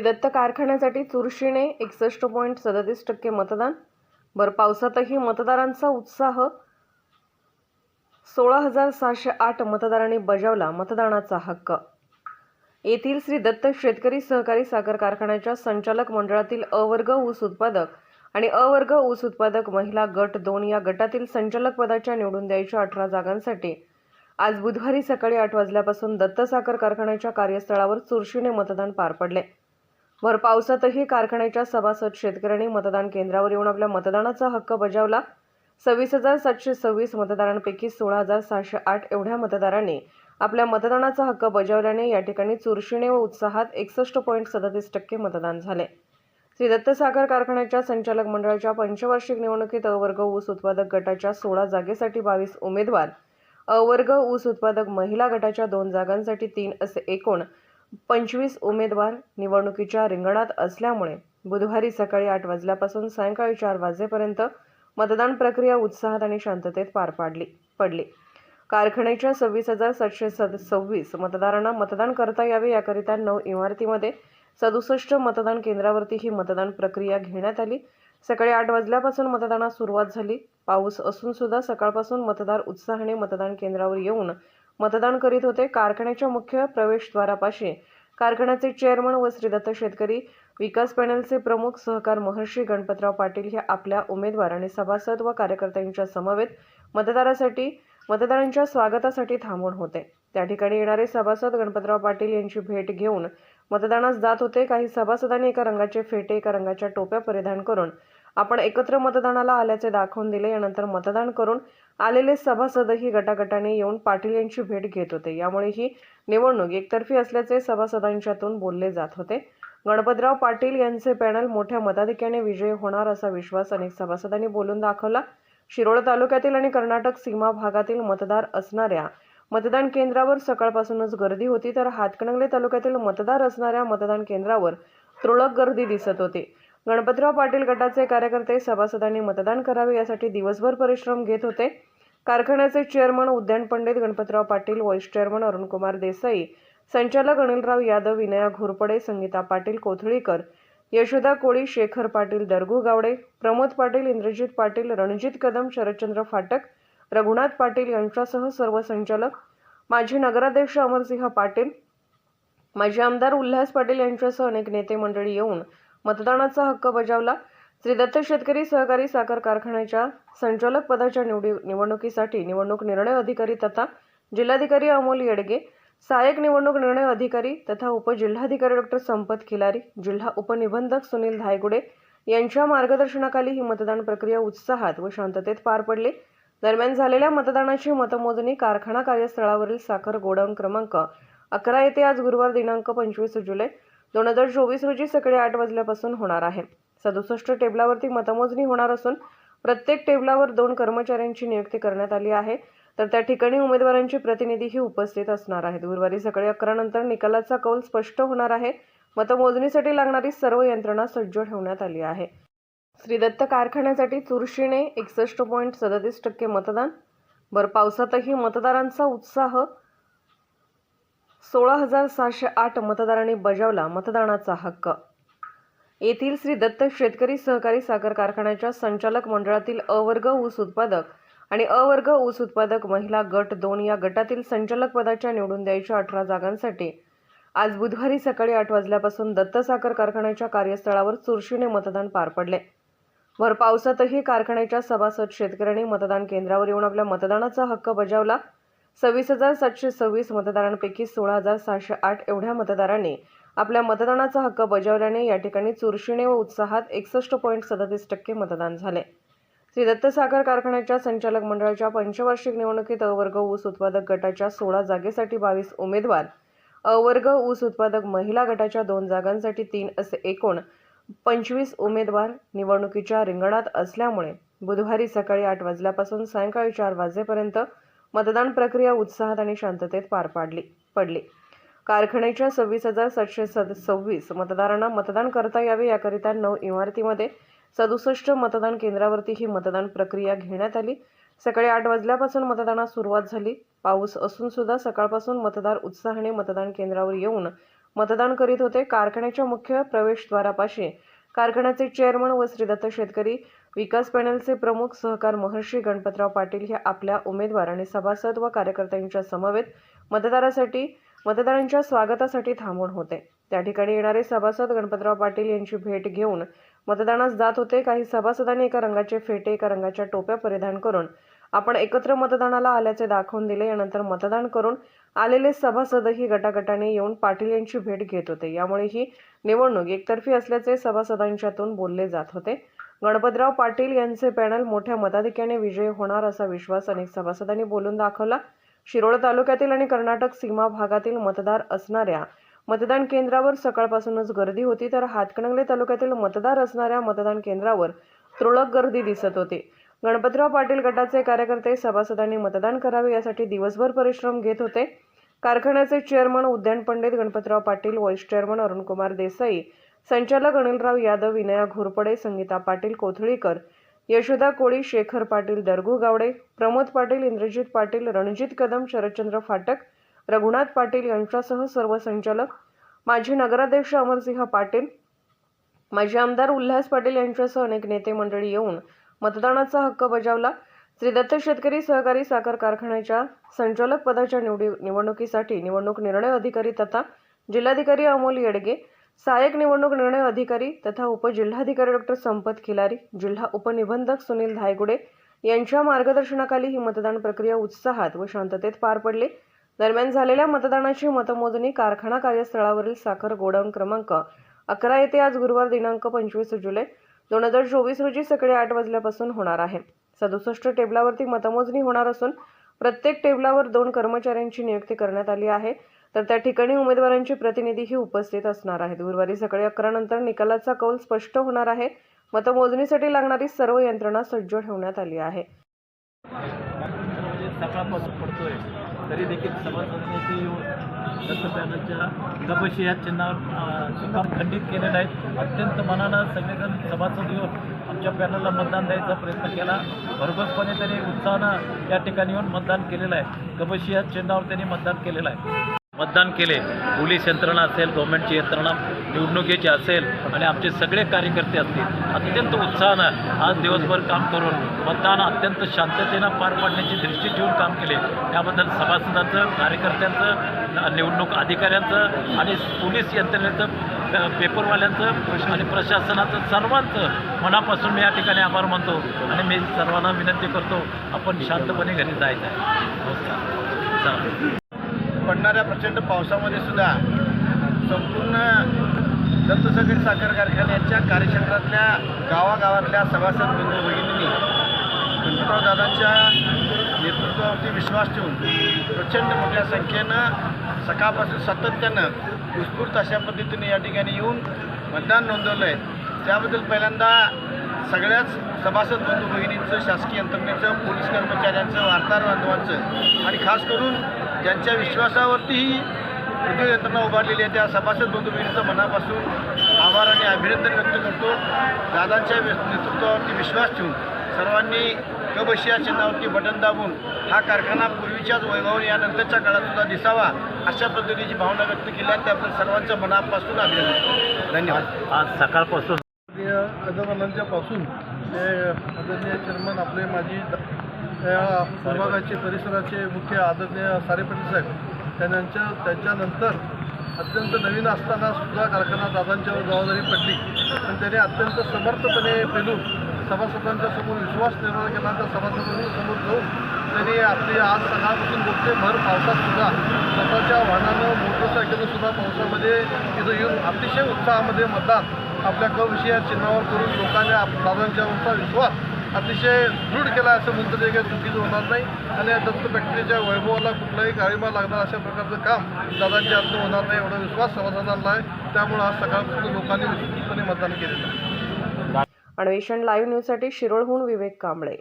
श्री दत्त कारखान्यासाठी चुरशीने एकसष्ट पॉईंट सदतीस टक्के मतदान. भर पावसातही मतदारांचा उत्साह. सोळा हजार सहाशे आठ मतदारांनी बजावला मतदानाचा हक्क. येथील श्री दत्त शेतकरी सहकारी साखर कारखान्याच्या संचालक मंडळातील अवर्ग ऊस उत्पादक आणि अवर्ग ऊस उत्पादक महिला गट दोन या गटातील संचालक पदाच्या निवडून द्यायच्या अठरा जागांसाठी आज बुधवारी सकाळी आठ वाजल्यापासून दत्त साखर कारखान्याच्या कार्यस्थळावर चुरशीने मतदान पार पडले. भर पावसातही कारखान्याच्या सभासद शेतकऱ्यांनी मतदान केंद्रावर येऊन आपल्या मतदानाचा हक्क बजावला. सव्वीस हजार सातशे सव्वीस मतदारांपैकी सोळा हजार सहाशे आठ एवढ्या मतदारांनी आपल्या मतदानाचा हक्क बजावल्याने या ठिकाणी चुरशीने व उत्साहात एकसष्ट पॉईंट सदतीस टक्के मतदान झाले. श्री दत्त साखर कारखान्याच्या संचालक मंडळाच्या पंचवार्षिक निवडणुकीत अवर्ग ऊस उत्पादक गटाच्या सोळा जागेसाठी बावीस उमेदवार अवर्ग ऊस उत्पादक महिला गटाच्या दोन जागांसाठी तीन असे एकूण पंचवीस उमेदवार निवडणुकीच्या रिंगणात असल्यामुळे बुधवारी सकाळी आठ वाजल्यापासून सायंकाळी चार वाजेपर्यंत मतदान प्रक्रिया उत्साहात आणि शांततेत पार पाडली पडली. कारखान्याच्या सव्वीस हजार सातशे सद सव्वीस मतदारांना मतदान करता यावे याकरिता नऊ इमारतीमध्ये सदुसष्ट मतदान केंद्रावरती ही मतदान प्रक्रिया घेण्यात आली. सकाळी आठ वाजल्यापासून मतदानास सुरुवात झाली. पाऊस असून सुद्धा सकाळपासून मतदार उत्साहाने मतदान केंद्रावर येऊन मतदान करीत होते कारखान्याच्या मुख्य प्रवेशद्वारापाशी. कारखान्याचे चेअरमन व श्रीदत्त शेतकरी विकास पॅनलचे प्रमुख सहकार महर्षी गणपतराव पाटील हे आपल्या उमेदवार आणि सभासद व कार्यकर्त्यांच्या समवेत मतदारासाठी मतदारांच्या स्वागतासाठी थांबून होते. त्या ठिकाणी येणारे सभासद गणपतराव पाटील यांची भेट घेऊन मतदानास जात होते. काही सभासदांनी एका रंगाचे फेटे एका रंगाच्या टोप्या परिधान करून आपण एकत्र मतदानाला आल्याचे दाखवून दिले. यानंतर मतदान करून आलेले सभासदही गटागटाने येऊन पाटील यांची भेट घेत होते. यामुळे ही निवडणूक एकतर्फी असल्याचे सभासदांच्यातून बोलले जात होते. गणपतराव पाटील यांचे पॅनल मोठ्या मताधिक्याने विजयी होणार असा विश्वास अनेक सभासदांनी बोलून दाखवला. शिरोळ तालुक्यातील आणि कर्नाटक सीमा भागातील मतदार असणाऱ्या मतदान केंद्रावर सकाळपासूनच गर्दी होती तर हातकणंगले तालुक्यातील मतदार असणाऱ्या मतदान केंद्रावर तुरळक गर्दी दिसत होती. गणपतराव पाटील गटाचे कार्यकर्ते सभासदांनी मतदान करावे यासाठी दिवसभर परिश्रम घेत होते. कारखान्याचे चेअरमन उद्यान पंडित गणपतराव पाटील व्हाईस चेअरमन अरुणकुमार देसाई संचालक अनिलराव यादव विनया घोरपडे संगीता पाटील कोथळीकर यशोदा कोळी शेखर पाटील दरगू गावडे प्रमोद पाटील इंद्रजित पाटील रणजित कदम शरदचंद्र फाटक रघुनाथ पाटील यांच्यासह सर्व संचालक माजी नगराध्यक्ष अमरसिंह पाटील माजी आमदार उल्हास पाटील यांच्यासह अनेक नेते मंडळी येऊन मतदानाचा हक्क बजावला. श्री दत्त शेतकरी सहकारी साखर कारखान्याच्या संचालक पदाच्या निवडी निवडणुकीसाठी निवडणूक निर्णय अधिकारी तथा जिल्हाधिकारी अमोल येडगे सहाय्यक निवडणूक निर्णय अधिकारी तथा उपजिल्हाधिकारी डॉक्टर संपत खिलारी जिल्हा उपनिबंधक सुनील धायगुडे यांच्या मार्गदर्शनाखाली ही मतदान प्रक्रिया उत्साहात व शांततेत पार पडली. दरम्यान झालेल्या मतदानाची मतमोजणी कारखाना कार्यस्थळावरील साखर गोडाऊन क्रमांक अकरा येथे आज गुरुवार दिनांक पंचवीस जुलै दोन हजार चोवीस रोजी सकाळी आठ वाजल्यापासून होणार आहे. सदुसष्ट टेबलावरती मतमोजणी होणार असून प्रत्येक टेबलावर दोन कर्मचाऱ्यांची नियुक्ती करण्यात आली आहे. तर त्या ठिकाणी उमेदवारांचे प्रतिनिधीही उपस्थित असणार आहेत. गुरुवारी सकाळी अकरा नंतर निकालाचा कौल स्पष्ट होणार आहे. मतमोजणीसाठी लागणारी सर्व यंत्रणा सज्ज ठेवण्यात आली आहे. श्रीदत्त कारखान्यासाठी चुरशीने एकसष्ट पॉईंट सदतीस टक्के मतदान. बर पावसातही मतदारांचा उत्साह. सोळा हजार सहाशे आठ मतदारांनी बजावला मतदानाचा हक्क. येथील श्री दत्त शेतकरी सहकारी साखर कारखान्याच्या संचालक मंडळातील अवर्ग ऊस उत्पादक आणि अवर्ग ऊस उत्पादक महिला गट दोन या गटातील संचालक पदाच्या निवडून द्यायच्या अठरा जागांसाठी आज बुधवारी सकाळी आठ वाजल्यापासून दत्त साखर कारखान्याच्या कार्यस्थळावर चुरशीने मतदान पार पडले. भर पावसातही कारखान्याच्या सभासद शेतकऱ्यांनी मतदान केंद्रावर येऊन आपल्या मतदानाचा हक्क बजावला. सव्वीस हजार सातशे सव्वीस मतदारांपैकी सोळा हजार सहाशे आठ एवढ्या मतदारांनी आपल्या मतदानाचा हक्क बजावल्याने या ठिकाणी चुरशीने व उत्साहात एकसष्ट पॉईंट सदतीस टक्के मतदान झाले. श्री दत्त साखर कारखान्याच्या संचालक मंडळाच्या पंचवार्षिक निवडणुकीत अवर्ग ऊस उत्पादक गटाच्या सोळा जागेसाठी बावीस उमेदवार अवर्ग ऊस उत्पादक महिला गटाच्या दोन जागांसाठी तीन असे एकूण पंचवीस उमेदवार निवडणुकीच्या रिंगणात असल्यामुळे बुधवारी सकाळी आठ वाजल्यापासून सायंकाळी चार वाजेपर्यंत मतदान प्रक्रिया उत्साहात आणि शांततेत पार पाडली पडली. कारखान्याच्या सव्वीस हजार सातशे सद सव्वीस मतदारांना मतदान करता यावे याकरिता नऊ इमारतीमध्ये सदुसष्ट मतदान केंद्रावरती ही मतदान प्रक्रिया घेण्यात आली. सकाळी आठ वाजल्यापासून मतदानास सुरुवात झाली. पाऊस असून सुद्धा सकाळपासून मतदार उत्साहाने मतदान केंद्रावर येऊन मतदान करीत होते. कारखान्याच्या मुख्य प्रवेशद्वारापाशी कारखान्याचे चेअरमन व श्रीदत्त शेतकरी विकास पॅनलचे प्रमुख सहकार महर्षी गणपतराव पाटील हे आपल्या उमेदवार आणि सभासद व कार्यकर्त्यांच्या समवेत मतदारासाठी मतदारांच्या स्वागतासाठी थांबून होते. त्या ठिकाणी येणारे सभासद गणपतराव पाटील यांची भेट घेऊन मतदानास जात होते. काही सभासदांनी एका रंगाचे फेटे एका रंगाच्या टोप्या परिधान करून आपण एकत्र मतदानाला आल्याचे दाखवून दिले. यानंतर मतदान करून आलेले सभासदही गटागटाने येऊन पाटील यांची भेट घेत होते. यामुळे ही निवडणूक एकतर्फी असल्याचे सभासदांच्यातून बोलले जात होते. गणपतराव पाटील यांचे पॅनल मोठ्या मताधिक्याने विजयी होणार असा विश्वास अनेक सभासदांनी बोलून दाखवला. शिरोळ तालुक्यातील आणि कर्नाटक सीमा भागातील मतदार असणाऱ्या मतदान केंद्रावर सकाळपासूनच गर्दी होती तर हातकणंगले तालुक्यातील मतदार असणाऱ्या मतदान केंद्रावर तुरळक गर्दी दिसत होती. गणपतराव पाटील गटाचे कार्यकर्ते सभासदांनी मतदान करावे यासाठी दिवसभर परिश्रम घेत होते. कारखान्याचे चेअरमन उद्यान पंडित गणपतराव पाटील व्हाईस चेअरमन अरुणकुमार देसाई संचालक अनिलराव यादव विनया घोरपडे संगीता पाटील कोथळीकर यशोदा कोळी शेखर पाटील दरगू गावडे प्रमोद पाटील इंद्रजित पाटील रणजित कदम शरदचंद्र फाटक रघुनाथ पाटील यांच्यासह सर्व संचालक माजी नगराध्यक्ष अमरसिंह पाटील माजी आमदार उल्हास पाटील यांच्यासह अनेक नेते मंडळी येऊन मतदानाचा हक्क बजावला. श्री दत्त शेतकरी सहकारी साखर कारखान्याच्या संचालक पदाच्या निवडी निवडणुकीसाठी निवडणूक निर्णय अधिकारी तथा जिल्हाधिकारी अमोल येडगे सहाय्यक निवडणूक निर्णय अधिकारी तथा उपजिल्हाधिकारी डॉक्टर संपत खिलारी जिल्हा उपनिबंधक सुनील धायगुडे यांच्या मार्गदर्शनाखाली ही मतदान प्रक्रिया उत्साहात व शांततेत पार पडली. दरम्यान झालेल्या मतदानाची मतमोजणी कारखाना कार्यस्थळावरील साखर गोडाऊन क्रमांक अकरा येथे आज गुरुवार दिनांक पंचवीस जुलै दोन हजार चोवीस रोजी सकाळी आठ वाजल्यापासून होणार आहे. सदुसष्ट टेबलावरती मतमोजणी होणार असून प्रत्येक टेबलावर दोन कर्मचाऱ्यांची नियुक्ती करण्यात आली आहे. तर त्या ठिकाणी उमेदवारांचे प्रतिनिधीही उपस्थित असणार आहेत. गुरुवारी सकाळी अकरा नंतर निकालाचा कौल स्पष्ट होणार आहे. मतमोजणीसाठी लागणारी सर्व यंत्रणा सज्ज ठेवण्यात आली आहे. सकाळपासून पडतोय. तरी देखील सभासदांनी या चिन्हावर खंडित केलेलं आहे अत्यंत मनानं सगळेजण सभासद येऊन आमच्या पॅनलला मतदान द्यायचा प्रयत्न केला. भरघोसपणे त्यांनी उत्साहानं या ठिकाणी येऊन मतदान केलेलं आहे. गबशी या चिन्हावर त्यांनी मतदान केलेलं आहे. मतदान केले. पोलीस यंत्रणा असेल गव्हर्नमेंटची यंत्रणा निवडणुकीची असेल आणि आमचे सगळे कार्यकर्ते असतील अत्यंत उत्साहानं आज दिवसभर काम करून मतदान अत्यंत शांततेनं पार पाडण्याची दृष्टी ठेवून काम केले. त्याबद्दल सभासदांचं कार्यकर्त्यांचं निवडणूक अधिकाऱ्यांचं आणि पोलीस यंत्रणेचं पेपरवाल्यांचं आणि प्रशासनाचं सर्वांचं मनापासून मी या ठिकाणी आभार मानतो आणि मी सर्वांना विनंती करतो आपण शांतपणे घरी जायचं आहे. नमस्कार. चालेल पडणाऱ्या प्रचंड पावसामध्ये सुद्धा संपूर्ण दत्तसगड साखर कारखान्याच्या कार्यक्षेत्रातल्या गावागावातल्या सभासद बंधू भगिनींनी गणपतराव दादांच्या नेतृत्वावरती विश्वास ठेवून प्रचंड मोठ्या संख्येनं सकाळपासून सातत्यानं उत्स्फूर्त अशा पद्धतीने या ठिकाणी येऊन मतदान नोंदवलं आहे त्याबद्दल पहिल्यांदा सगळ्याच सभासद बंधू भगिनींचं शासकीय यंत्रणेचं पोलीस कर्मचाऱ्यांचं वार्ताहर बांधवांचं आणि खास करून ज्यांच्या विश्वासावरतीही उद्योग यंत्रणा उभारलेली आहे त्या सभासद बंधू भगिनींचं मनापासून आभार आणि अभिनंदन व्यक्त करतो. दादांच्या नेतृत्वावरती विश्वास ठेवून सर्वांनी कबशिया चिन्हावरती बटन दाबून हा कारखाना पूर्वीच्याच वैभवाने यानंतरच्या काळात सुद्धा दिसावा अशा पद्धतीची भावना व्यक्त केली आहे त्याबद्दल सर्वांचं मनापासून अभिनंदन. धन्यवाद. आज सकाळपासून आदरणीय कदमांच्या पासून ते आदरणीय चेअरमन आपले माजी द- या विभागाचे परिसराचे मुख्य आदरणीय सारे साहेब त्यांच्या त्याच्यानंतर अत्यंत नवीन असताना सुद्धा कारखाना दादांच्यावर जबाबदारी पडली. पण त्याने अत्यंत समर्थपणे पेलून सभासदांच्या समोर विश्वास निर्माण केला त्या सभासदांनी समोर जाऊन त्यांनी आपली आज सकाळपासून मोठे भर पावसात सुद्धा स्वतःच्या वाहनानं मोटरसायकलनं सुद्धा पावसामध्ये इथं येऊन अतिशय उत्साहामध्ये मतदान आपल्या क विषया चिन्हावर करून लोकांनी आप दादांच्यावरचा विश्वास अतिशय दृढ केला असं म्हणतं ते काही चुकीचं होणार नाही. आणि या दत्त फॅक्टरीच्या वैभवाला कुठलाही गाळीमा लागणार अशा प्रकारचं काम दादांच्या अर्थ होणार नाही एवढा विश्वास समाधानाला आहे. त्यामुळं आज सकाळपासून लोकांनी उत्सुकपणे मतदान केलेलं आहे. अन्वेषण लाईव्ह न्यूजसाठी शिरोळहून विवेक कांबळे.